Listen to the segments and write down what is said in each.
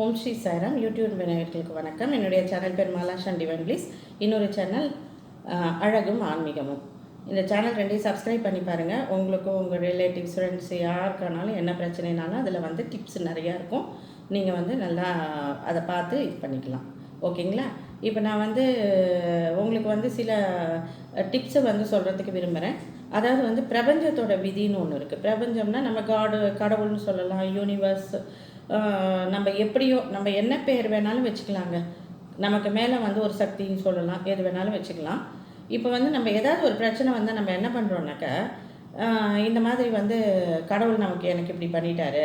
ஓம் Sri Sairam. YouTube விநாயகர்களுக்கு வணக்கம். என்னுடைய சேனல் பேர் மாலாஷன் டிவன் ப்ளீஸ் இன்னொரு சேனல் அழகும் ஆன்மீகமும். இந்த சேனல் ரெண்டையும் சப்ஸ்கிரைப் பண்ணி பாருங்கள் உங்களுக்கும் உங்கள் ரிலேட்டிவ்ஸ் ஃப்ரெண்ட்ஸ் யாருக்கானாலும் என்ன பிரச்சனைனாலும் அதில் வந்து டிப்ஸ் நிறையா இருக்கும். நீங்கள் வந்து நல்லா அதை பார்த்து இது பண்ணிக்கலாம். ஓகேங்களா இப்போ நான் வந்து உங்களுக்கு வந்து சில டிப்ஸை வந்து சொல்கிறதுக்கு விரும்புகிறேன் அதாவது வந்து பிரபஞ்சத்தோட விதின்னு ஒன்று இருக்குது பிரபஞ்சம்னா நம்ம காடு கடவுள்னு சொல்லலாம் யூனிவர்ஸ் நம்ம எப்படியோ நம்ம என்ன பேர் வேணாலும் வச்சுக்கலாங்க. நமக்கு மேலே வந்து ஒரு சக்தின்னு சொல்லலாம் எது வேணாலும் வச்சுக்கலாம். இப்போ வந்து நம்ம ஏதாவது ஒரு பிரச்சனை வந்து நம்ம என்ன பண்ணுறோம்னாக்கா இந்த மாதிரி வந்து கடவுள் நமக்கு எனக்கு இப்படி பண்ணிட்டாரு.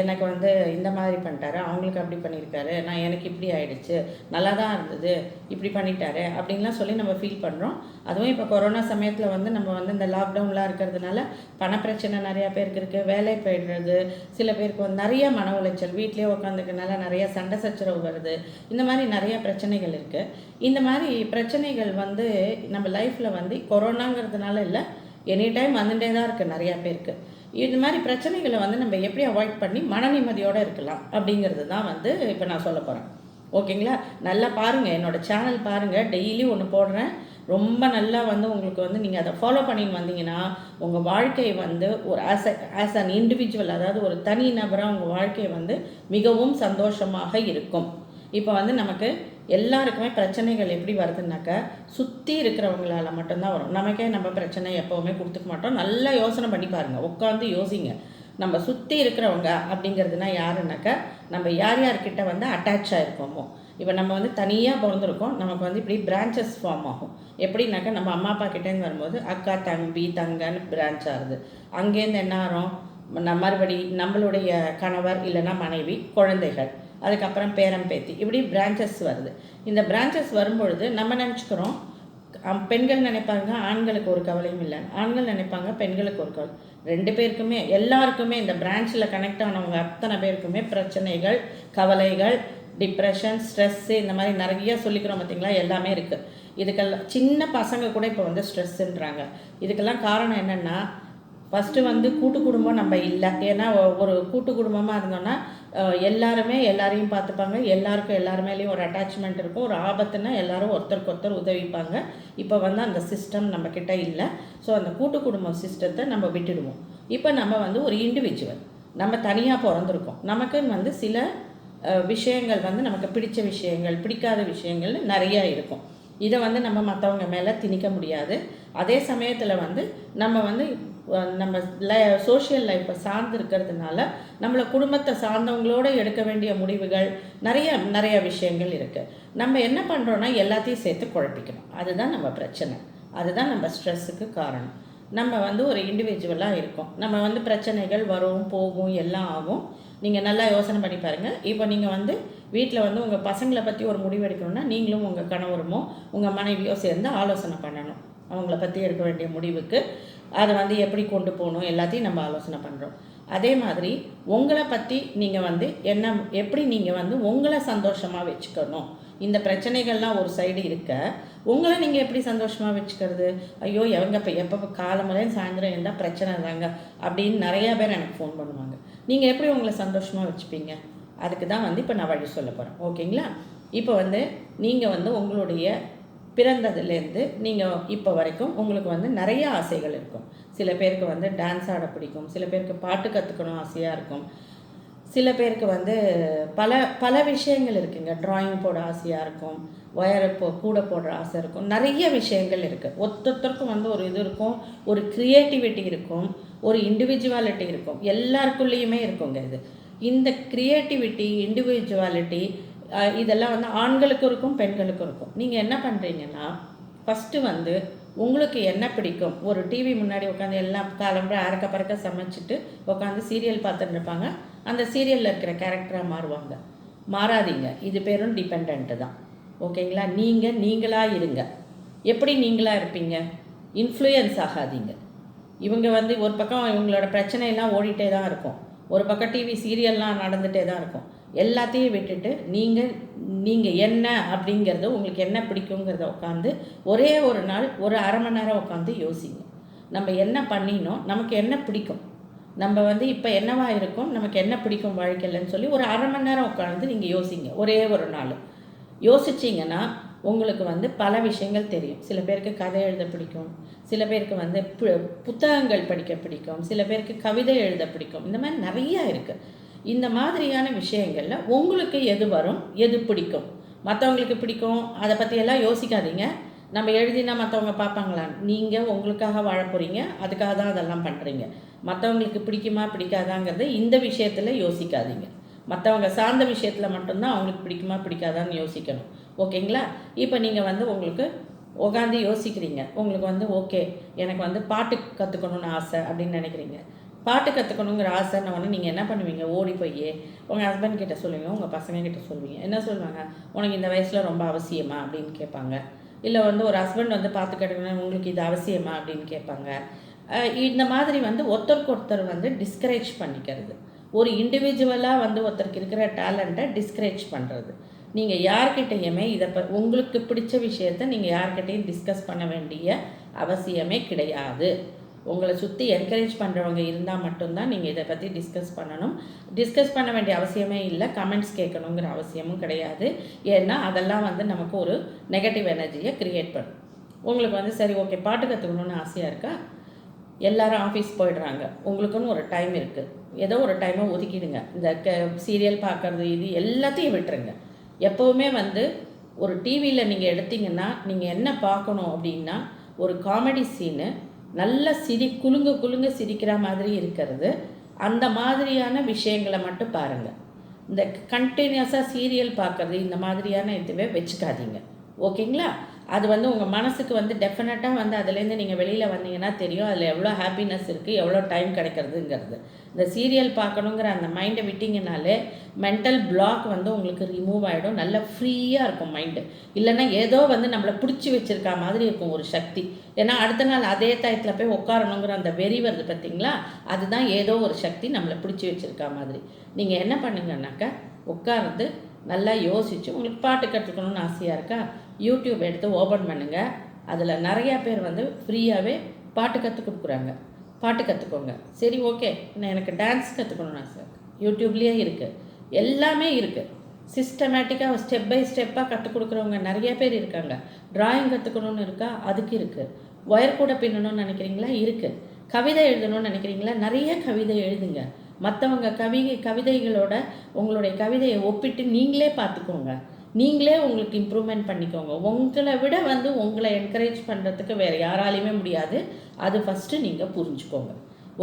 எனக்கு வந்து இந்த மாதிரி பண்ணிட்டாரு அவங்களுக்கு அப்படி பண்ணியிருக்காரு நான் எனக்கு இப்படி ஆயிடுச்சு நல்லா தான் இருந்தது இப்படி பண்ணிட்டாரு அப்படின்லாம் சொல்லி நம்ம ஃபீல் பண்ணுறோம் அதுவும் இப்போ கொரோனா சமயத்தில் வந்து நம்ம வந்து இந்த லாக்டவுன்லாம் இருக்கிறதுனால பணப்பிரச்சனை நிறையா பேருக்கு இருக்குது வேலை போயிடுறது சில பேருக்கு வந்து நிறைய மன உளைச்சல் வீட்லேயே உட்காந்துக்கனால நிறைய சண்டை சச்சரவு வருது இந்த மாதிரி நிறைய பிரச்சனைகள் இருக்குது இந்த மாதிரி பிரச்சனைகள் வந்து நம்ம லைஃப்பில் வந்து கொரோனாங்கிறதுனால இல்லை எனி டைம் வந்துட்டே தான் இருக்குது நிறையா பேருக்கு. இது மாதிரி பிரச்சனைகளை வந்து நம்ம எப்படி அவாய்ட் பண்ணி மன நிம்மதியோடு இருக்கலாம் அப்படிங்கிறது தான் வந்து இப்போ நான் சொல்ல போகிறேன் ஓகேங்களா நல்லா பாருங்கள் என்னோடய சேனல் பாருங்கள் டெய்லி ஒன்று போடுறேன். ரொம்ப நல்லா வந்து உங்களுக்கு வந்து நீங்கள் அதை ஃபாலோ பண்ணின்னு வந்தீங்கன்னா உங்கள் வாழ்க்கை வந்து ஒரு ஆஸ் ஆஸ் அன் இண்டிவிஜுவல் அதாவது ஒரு தனி நபராக உங்கள் வாழ்க்கை வந்து மிகவும் சந்தோஷமாக இருக்கும். இப்போ வந்து நமக்கு எல்லாருக்குமே பிரச்சனைகள் எப்படி வருதுனாக்கா சுற்றி இருக்கிறவங்களால மட்டும்தான் வரும். நமக்கே நம்ம பிரச்சனை எப்போவுமே கொடுத்துக்க மாட்டோம். நல்லா யோசனை பண்ணி பாருங்கள் உட்காந்து யோசிங்க. நம்ம சுற்றி இருக்கிறவங்க அப்படிங்கிறதுனா யாருனாக்கா நம்ம யார் யார்கிட்ட வந்து அட்டாச் ஆகிருக்கோமோ இப்போ நம்ம வந்து தனியாக பிறந்திருக்கோம். நமக்கு வந்து இப்படி பிரான்ச்சஸ் ஃபார்ம் ஆகும். எப்படின்னாக்கா நம்ம அம்மா அப்பா கிட்டேருந்து வரும்போது அக்கா தம்பி தங்கன்னு பிரான்ச் ஆகுது. அங்கேருந்து என்ன ஆகிறோம் மறுபடி நம்மளுடைய கணவர் இல்லைன்னா மனைவி குழந்தைகள். அதுக்கப்புறம் பேரம் பேத்தி. இப்படி பிரான்ச்சஸ் வருது. இந்த பிரான்ச்சஸ் வரும்பொழுது நம்ம நினச்சிக்கிறோம் அம், பெண்கள் நினைப்பாங்க ஆண்களுக்கு ஒரு கவலையும் இல்லை. ஆண்கள் நினைப்பாங்க பெண்களுக்கு ஒரு கவலை. ரெண்டு பேருக்குமே எல்லாருக்குமே இந்த பிரான்ச்சில் கனெக்ட் ஆனவங்க அத்தனை பேருக்குமே பிரச்சனைகள் கவலைகள் டிப்ரெஷன் ஸ்ட்ரெஸ்ஸு இந்த மாதிரி நிறைய சொல்லிக்கிறோம் பார்த்தீங்களா? எல்லாமே இருக்குது இதுக்கெல்லாம் சின்ன பசங்க கூட இப்போ வந்து ஸ்ட்ரெஸ்ஸுன்றாங்க இதுக்கெல்லாம் காரணம் என்னென்னா ஃபஸ்ட்டு வந்து கூட்டு குடும்பம் நம்ம இல்லை. ஏன்னா ஒரு கூட்டு குடும்பமாக இருந்தோன்னா எல்லாருமே எல்லாரையும் பார்த்துப்பாங்க எல்லாருக்கும் எல்லார் மேலேயும் ஒரு அட்டாச்மெண்ட் இருக்கும். ஒரு ஆபத்துன்னா எல்லாரும் ஒருத்தருக்கு ஒருத்தர் உதவிப்பாங்க. இப்போ வந்து அந்த சிஸ்டம் நம்மக்கிட்ட இல்லை. ஸோ அந்த கூட்டு குடும்பம் சிஸ்டத்தை நம்ம விட்டுடுவோம். இப்போ நம்ம வந்து ஒரு இண்டிவிஜுவல் நம்ம தனியாக பிறந்திருக்கோம். நமக்குன்னு வந்து சில விஷயங்கள் வந்து நமக்கு பிடிச்ச விஷயங்கள் பிடிக்காத விஷயங்கள் நிறையா இருக்கும். இதை வந்து நம்ம மற்றவங்க மேலே திணிக்க முடியாது. அதே சமயத்தில் வந்து நம்ம வந்து நம்ம லை சோஷியல் லைஃப்பை சார்ந்து இருக்கிறதுனால நம்மளை குடும்பத்தை சார்ந்தவங்களோட எடுக்க வேண்டிய முடிவுகள் நிறைய நிறைய விஷயங்கள் இருக்குது நம்ம என்ன பண்ணுறோன்னா எல்லாத்தையும் சேர்த்து குழப்பிக்கணும். அதுதான் நம்ம பிரச்சனை. அதுதான் நம்ம ஸ்ட்ரெஸ்ஸுக்கு காரணம். நம்ம வந்து ஒரு இண்டிவிஜுவலாக இருக்கோம். நம்ம வந்து பிரச்சனைகள் வரும் போகும் எல்லாம் ஆகும். நீங்கள் நல்லா யோசனை பண்ணி பாருங்கள் இப்போ நீங்கள் வந்து வீட்டில் வந்து உங்கள் பசங்களை பற்றி ஒரு முடிவு எடுக்கணும்னா நீங்களும் உங்கள் கணவருமோ உங்கள் மனைவியோ சேர்ந்து ஆலோசனை பண்ணணும். அவங்கள பற்றி எடுக்க வேண்டிய முடிவுக்கு. அதை வந்து எப்படி கொண்டு போகணும் எல்லாத்தையும் நம்ம ஆலோசனை பண்ணுறோம் அதே மாதிரி உங்களை பற்றி நீங்கள் வந்து என்ன எப்படி நீங்கள் வந்து உங்களை சந்தோஷமாக வச்சுக்கணும்? இந்த பிரச்சனைகள்லாம் ஒரு சைடு இருக்க உங்களை நீங்கள் எப்படி சந்தோஷமாக வச்சுக்கிறது? ஐயோ எவங்க இப்போ எப்போ காலமுறையும் சாயந்தரம் இருந்தால் பிரச்சனை இருந்தாங்க அப்படின்னு நிறையா பேர் எனக்கு ஃபோன் பண்ணுவாங்க. நீங்கள் எப்படி உங்களை சந்தோஷமாக வச்சுப்பீங்க? அதுக்கு தான் வந்து இப்போ நான் வழி சொல்ல போகிறேன் ஓகேங்களா இப்போ வந்து நீங்கள் வந்து உங்களுடைய பிறந்ததுலேருந்து நீங்கள் இப்போ வரைக்கும் உங்களுக்கு வந்து நிறைய ஆசைகள் இருக்கும். சில பேருக்கு வந்து டான்ஸ் ஆட பிடிக்கும். சில பேருக்கு பாட்டு கற்றுக்கணும் ஆசையாக இருக்கும். சில பேருக்கு வந்து பல பல விஷயங்கள் இருக்குங்க. ட்ராயிங் போட ஆசையாக இருக்கும். ஒயரை போ கூட போடுற ஆசை இருக்கும். நிறைய விஷயங்கள் இருக்குது ஒருத்தருக்கும் வந்து ஒரு இது இருக்கும். ஒரு க்ரியேட்டிவிட்டி இருக்கும். ஒரு இண்டிவிஜுவாலிட்டி இருக்கும். எல்லாருக்குள்ளேயுமே இருக்குங்க இது. இந்த க்ரியேட்டிவிட்டி இண்டிவிஜுவாலிட்டி இதெல்லாம் வந்து ஆண்களுக்கும் இருக்கும் பெண்களுக்கும் இருக்கும். நீங்கள் என்ன பண்ணுறீங்கன்னா ஃபஸ்ட்டு வந்து உங்களுக்கு என்ன பிடிக்கும்? ஒரு டிவி முன்னாடி உட்காந்து எல்லாம் காலம்புற அறக்க பறக்க சமைச்சிட்டு உட்காந்து சீரியல் பார்த்துட்டு இருப்பாங்க. அந்த சீரியலில் இருக்கிற கேரக்டராக மாறுவாங்க. மாறாதீங்க. இது பேரும் டிபெண்ட்டு தான். ஓகேங்களா? நீங்கள் நீங்களாக இருங்க. எப்படி நீங்களாக இருப்பீங்க? இன்ஃப்ளூயன்ஸ் ஆகாதீங்க. இவங்க வந்து ஒரு பக்கம் இவங்களோட பிரச்சனையெல்லாம் ஓடிட்டே தான் இருக்கும். ஒரு பக்கம் டிவி சீரியல்லாம் நடந்துகிட்டே தான் இருக்கும். எல்லாத்தையும் விட்டுட்டு நீங்கள் நீங்கள் என்ன அப்படிங்கிறது உங்களுக்கு என்ன பிடிக்குங்கிறத உட்காந்து ஒரே ஒரு நாள் ஒரு அரை மணி நேரம் உட்காந்து யோசிங்க. நம்ம என்ன பண்ணினோம் நமக்கு என்ன பிடிக்கும்? நம்ம வந்து இப்போ என்னவா இருக்கும்? நமக்கு என்ன பிடிக்கும் வாழ்க்கையிலன்னு சொல்லி ஒரு அரை மணி நேரம் உட்காந்து நீங்கள் யோசிங்க. ஒரே ஒரு நாள். யோசிச்சிங்கன்னா உங்களுக்கு வந்து பல விஷயங்கள் தெரியும். சில பேருக்கு கதை எழுத பிடிக்கும். சில பேருக்கு வந்து பு- புத்தகங்கள் படிக்க பிடிக்கும். சில பேருக்கு கவிதை எழுத பிடிக்கும். இந்த மாதிரி நிறையா இருக்குது இந்த மாதிரியான விஷயங்களில் உங்களுக்கு எது வரும் எது பிடிக்கும்? மற்றவங்களுக்கு பிடிக்கும் அதை பற்றியெல்லாம் யோசிக்காதீங்க. நம்ம எழுதினா மற்றவங்க பார்ப்பாங்களா நீங்கள் உங்களுக்காக வாழ போகிறீங்க அதுக்காக தான் அதெல்லாம் பண்ணுறீங்க மற்றவங்களுக்கு பிடிக்குமா பிடிக்காதாங்கிறது இந்த விஷயத்தில் யோசிக்காதீங்க. மற்றவங்க சார்ந்த விஷயத்தில் மட்டும்தான் அவங்களுக்கு பிடிக்குமா பிடிக்காதான்னு யோசிக்கணும். ஓகேங்களா? இப்போ நீங்கள் வந்து உங்களுக்கு உட்காந்து யோசிக்கிறீங்க. உங்களுக்கு வந்து ஓகே எனக்கு வந்து பாட்டு கற்றுக்கணும்னு ஆசை அப்படின்னு நினைக்கிறீங்க. பாட்டு கற்றுக்கணுங்கிற ஆசைன்ன வந்து நீங்கள் என்ன பண்ணுவீங்க? ஓடி போய் உங்கள் ஹஸ்பண்ட் கிட்ட சொல்லுவீங்க உங்கள் பசங்க கிட்ட சொல்லுவீங்க. என்ன சொல்லுவாங்க? உனக்கு இந்த வயசில் ரொம்ப அவசியமா? அப்படின்னு கேட்பாங்க. இல்லை வந்து ஒரு ஹஸ்பண்ட் வந்து பார்த்து கேட்டுக்கணும் உங்களுக்கு இது அவசியமா? அப்படின்னு கேட்பாங்க. இந்த மாதிரி வந்து ஒருத்தருக்கு ஒருத்தர் வந்து டிஸ்கரேஜ் பண்ணிக்கிறது. ஒரு இண்டிவிஜுவலாக வந்து ஒருத்தருக்கு இருக்கிற டேலண்ட்டை டிஸ்கரேஜ் பண்ணுறது நீங்கள் யார்கிட்டையுமே இதை ப உங்களுக்கு பிடிச்ச விஷயத்த நீங்கள் யார்கிட்டையும் டிஸ்கஸ் பண்ண வேண்டிய அவசியமே கிடையாது. உங்களை சுற்றி என்கரேஜ் பண்ணுறவங்க இருந்தால் மட்டும்தான் நீங்கள் இதை பற்றி டிஸ்கஸ் பண்ணணும். டிஸ்கஸ் பண்ண வேண்டிய அவசியமே இல்லை. கமெண்ட்ஸ் கேட்கணுங்கிற அவசியமும் கிடையாது. ஏன்னா அதெல்லாம் வந்து நமக்கு ஒரு நெகட்டிவ் எனர்ஜியை க்ரியேட் பண்ணும். உங்களுக்கு வந்து சரி ஓகே பாட்டு கற்றுக்கணுன்னு ஆசையாக இருக்கா? எல்லாரும் ஆஃபீஸ் போயிடுறாங்க. உங்களுக்குன்னு ஒரு டைம் இருக்குது ஏதோ ஒரு டைமை ஒதுக்கிடுங்க. இந்த க சீரியல் பார்க்கறது இது எல்லாத்தையும் விட்டுருங்க. எப்போவுமே வந்து ஒரு டிவியில் நீங்கள் எடுத்தீங்கன்னா நீங்கள் என்ன பார்க்கணும் அப்படின்னா ஒரு காமெடி சீனு நல்ல சிரி குலுங்க குலுங்க சிரிக்கிற மாதிரி இருக்கிறது. அந்த மாதிரியான விஷயங்களை மட்டும் பாருங்கள் இந்த கண்டினியூஸாக சீரியல் பார்க்குறது இந்த மாதிரியான இதுவே வச்சுக்காதீங்க. ஓகேங்களா? அது வந்து உங்கள் மனசுக்கு வந்து டெஃபினட்டாக வந்து அதுலேருந்து நீங்கள் வெளியில் வந்தீங்கன்னா தெரியும். அதில் எவ்வளோ ஹாப்பினஸ் இருக்குது எவ்வளோ டைம் கிடைக்கிறதுங்கிறது. இந்த சீரியல் பார்க்கணுங்கிற அந்த மைண்டை விட்டிங்கனாலே மென்டல் பிளாக் வந்து உங்களுக்கு ரிமூவ் ஆகிடும் நல்லா ஃப்ரீயாக இருக்கும் மைண்டு இல்லைன்னா ஏதோ வந்து நம்மளை பிடிச்சி வச்சிருக்க மாதிரி இருக்கும் ஒரு சக்தி. ஏன்னா அடுத்த நாள் அதே டயத்தில் போய் உட்காரணுங்கிற அந்த வெறி வருது பார்த்தீங்களா? அதுதான் ஏதோ ஒரு சக்தி நம்மளை பிடிச்சி வச்சிருக்க மாதிரி. நீங்கள் என்ன பண்ணுங்கன்னாக்கா உட்கார்ந்து நல்லா யோசிச்சு உங்களுக்கு பாட்டு கற்றுக்கணும்னு ஆசையாக இருக்கா? யூடியூப் எடுத்து ஓப்பன் பண்ணுங்கள் அதில் நிறையா பேர் வந்து ஃப்ரீயாகவே பாட்டு கற்றுக் கொடுக்குறாங்க. பாட்டு கற்றுக்கோங்க சரி ஓகே நான் எனக்கு டான்ஸ் கற்றுக்கணும்னா ஆசை யூடியூப்லேயே இருக்குது எல்லாமே இருக்குது சிஸ்டமேட்டிக்காக ஸ்டெப் பை ஸ்டெப்பாக கற்றுக் கொடுக்குறவங்க நிறைய பேர் இருக்காங்க. ட்ராயிங் கற்றுக்கணும்னு இருக்கா? அதுக்கு இருக்குது ஒயர் கூட பின்னணும்னு நினைக்கிறீங்களா? இருக்குது கவிதை எழுதணும்னு நினைக்கிறீங்களா? நிறைய கவிதை எழுதுங்க. மற்றவங்க கவி கவிதைகளோட உங்களுடைய கவிதையை ஒப்பிட்டு நீங்களே பார்த்துக்கோங்க. நீங்களே உங்களுக்கு இம்ப்ரூவ்மெண்ட் பண்ணிக்கோங்க. உங்களை விட வந்து உங்களை என்கரேஜ் பண்ணுறதுக்கு வேறு யாராலையுமே முடியாது. அது ஃபஸ்ட்டு நீங்கள் புரிஞ்சுக்கோங்க.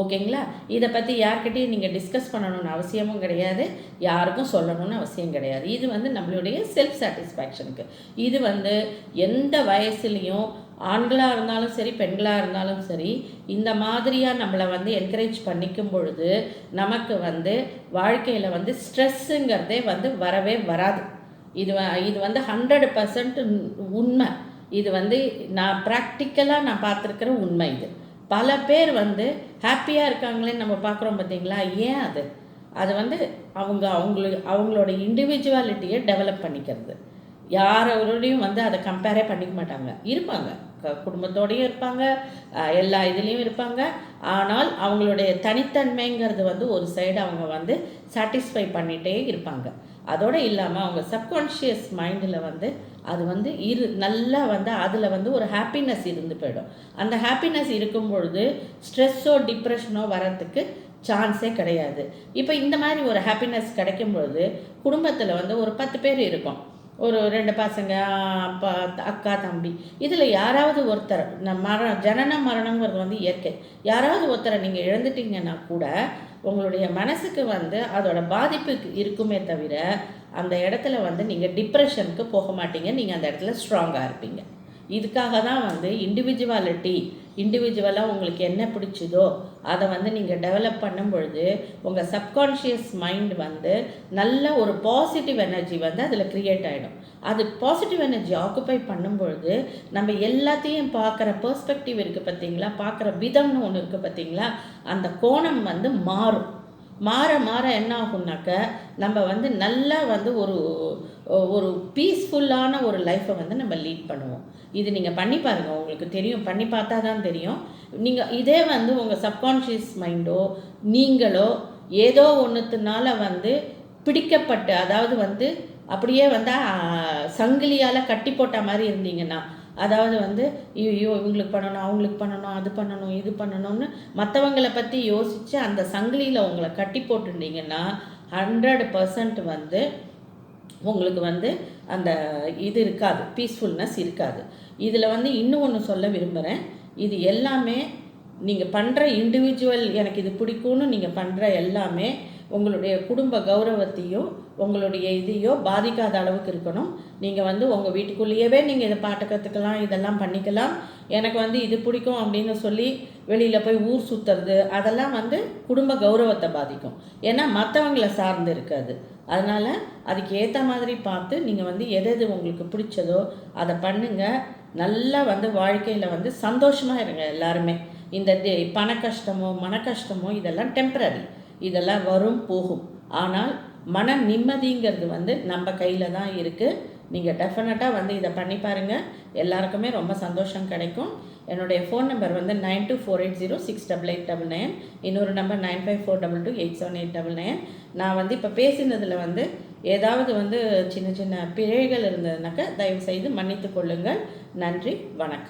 ஓகேங்களா? இதை பற்றி யார்கிட்டையும் நீங்கள் டிஸ்கஸ் பண்ணணும்னு அவசியமும் கிடையாது. யாருக்கும் சொல்லணும்னு அவசியம் கிடையாது. இது வந்து நம்மளுடைய செல்ஃப் சாட்டிஸ்ஃபேக்ஷனுக்கு இது வந்து எந்த வயசுலேயும் ஆண்களாக இருந்தாலும் சரி பெண்களாக இருந்தாலும் சரி இந்த மாதிரியாக நம்மளை வந்து என்கரேஜ் பண்ணிக்கும் பொழுது நமக்கு வந்து வாழ்க்கையில் வந்து ஸ்ட்ரெஸ்ஸுங்கிறதே வந்து வரவே வராது. இது இது வந்து ஹண்ட்ரட் பர்சன்ட் உண்மை. இது வந்து நான் ப்ராக்டிக்கலாக நான் பார்த்துருக்கிற உண்மை இது. பல பேர் வந்து ஹாப்பியாக இருக்காங்களேன்னு நம்ம பார்க்குறோம் பார்த்தீங்களா? ஏன் அது? அது வந்து அவங்க அவங்களுக்கு அவங்களோட இண்டிவிஜுவாலிட்டியை டெவலப் பண்ணிக்கிறது. யாரோடையும் வந்து அதை கம்பேரே பண்ணிக்க மாட்டாங்க. இருப்பாங்க. க- இருப்பாங்க. எல்லா இதுலேயும் இருப்பாங்க. ஆனால் அவங்களுடைய தனித்தன்மைங்கிறது வந்து ஒரு சைடு அவங்க வந்து சாட்டிஸ்ஃபை பண்ணிகிட்டே இருப்பாங்க. அதோடு இல்லாமல் அவங்க சப்கான்ஷியஸ் மைண்டில் வந்து அது வந்து இரு நல்லா வந்து அதில் வந்து ஒரு ஹாப்பினஸ் இருந்து போயிடும். அந்த ஹாப்பினஸ் இருக்கும் பொழுது ஸ்ட்ரெஸ்ஸோ டிப்ரெஷனோ வரத்துக்கு சான்ஸே கிடையாது. இப்போ இந்த மாதிரி ஒரு ஹாப்பினஸ் கிடைக்கும் பொழுது குடும்பத்தில் வந்து ஒரு பத்து பேர் இருக்கும். ஒரு ரெண்டு பசங்க அப்பா அக்கா தம்பி. இதில் யாராவது ஒருத்தர் நம்ம மர ஜனன மரணங்கிறது வந்து இயற்கை. யாராவது ஒருத்தரை நீங்கள் இழந்துட்டீங்கன்னா கூட உங்களுடைய மனசுக்கு வந்து அதோட பாதிப்பு இருக்குமே தவிர அந்த இடத்துல வந்து நீங்கள் டிப்ரெஷனுக்கு போக மாட்டீங்க. நீங்கள் அந்த இடத்துல ஸ்ட்ராங்காக இருப்பீங்க. இதுக்காக தான் வந்து இண்டிவிஜுவாலிட்டி இண்டிவிஜுவலாக உங்களுக்கு என்ன பிடிச்சதோ அதை வந்து நீங்கள் டெவலப் பண்ணும் பொழுது உங்கள் சப்கான்ஷியஸ் மைண்ட் வந்து நல்ல ஒரு பாசிட்டிவ் எனர்ஜி வந்து அதில் க்ரியேட் ஆகிடும் அது பாசிட்டிவ் எனர்ஜி ஆக்குப்பை பண்ணும்பொழுது நம்ம எல்லாத்தையும் பார்க்குற பர்ஸ்பெக்டிவ் இருக்குது பார்த்தீங்களா? பார்க்குற விதம்னு ஒன்று இருக்குது பார்த்தீங்களா? அந்த கோணம் வந்து மாறும். மாற மாற என்ன ஆகும்னாக்க நம்ம வந்து நல்லா வந்து ஒரு ஒரு பீஸ்ஃபுல்லான ஒரு லைஃப்பை வந்து நம்ம லீட் பண்ணுவோம். இது நீங்கள் பண்ணி பாருங்கள் உங்களுக்கு தெரியும். பண்ணி பார்த்தா தான் தெரியும். நீங்கள் இதே வந்து உங்கள் சப்கான்ஷியஸ் மைண்டோ நீங்களோ ஏதோ ஒன்றுத்துனால வந்து பிடிக்கப்பட்டு அதாவது வந்து அப்படியே வந்து சங்கிலியால் கட்டி போட்ட மாதிரி இருந்தீங்கன்னா அதாவது வந்து ஐயோ இவங்களுக்கு பண்ணணும் அவங்களுக்கு பண்ணணும் அது பண்ணணும் இது பண்ணணும்னு மற்றவங்களை பற்றி யோசித்து அந்த சங்கிலியில் உங்களை கட்டி போட்டுருந்தீங்கன்னா ஹண்ட்ரட் பர்சன்ட் வந்து உங்களுக்கு வந்து அந்த இது இருக்காது பீஸ்ஃபுல்னஸ் இருக்காது. இதில் வந்து இன்னும் ஒன்று சொல்ல விரும்புகிறேன் இது எல்லாமே நீங்கள் பண்ணுற இண்டிவிஜுவல் எனக்கு இது பிடிக்கும்னு நீங்கள் பண்ணுற எல்லாமே உங்களுடைய குடும்ப கௌரவத்தையும் உங்களுடைய இதையோ பாதிக்காத அளவுக்கு இருக்கணும். நீங்கள் வந்து உங்கள் வீட்டுக்குள்ளேயவே நீங்கள் இதை பாட்டு கற்றுக்கலாம் இதெல்லாம் பண்ணிக்கலாம். எனக்கு வந்து இது பிடிக்கும் அப்படின்னு சொல்லி வெளியில் போய் ஊர் சுற்றுறது அதெல்லாம் வந்து குடும்ப கௌரவத்தை பாதிக்கும். ஏன்னா மற்றவங்கள சார்ந்து இருக்காது. அதனால் அதுக்கு ஏற்ற மாதிரி பார்த்து நீங்கள் வந்து எது எது உங்களுக்கு பிடிச்சதோ அதை பண்ணுங்கள் நல்லா வந்து வாழ்க்கையில் வந்து சந்தோஷமாக இருங்க எல்லாருமே. இந்த பண கஷ்டமோ மன கஷ்டமோ இதெல்லாம் டெம்பரரி இதெல்லாம் வரும் போகும். ஆனால் மன நிம்மதிங்கிறது வந்து நம்ம கையில் தான் இருக்குது நீங்கள் டெஃபினட்டாக வந்து இதை பண்ணி பாருங்கள் எல்லாருக்குமே ரொம்ப சந்தோஷம் கிடைக்கும். என்னுடைய ஃபோன் நம்பர் வந்து nine two four eight zero six double eight double nine இன்னொரு number nine five four double two eight seven eight double nine நான் வந்து இப்போ பேசினதில் வந்து ஏதாவது வந்து சின்ன சின்ன பிழைகள் இருந்ததுனாக்கா தயவுசெய்து மன்னித்து கொள்ளுங்கள். நன்றி வணக்கம்.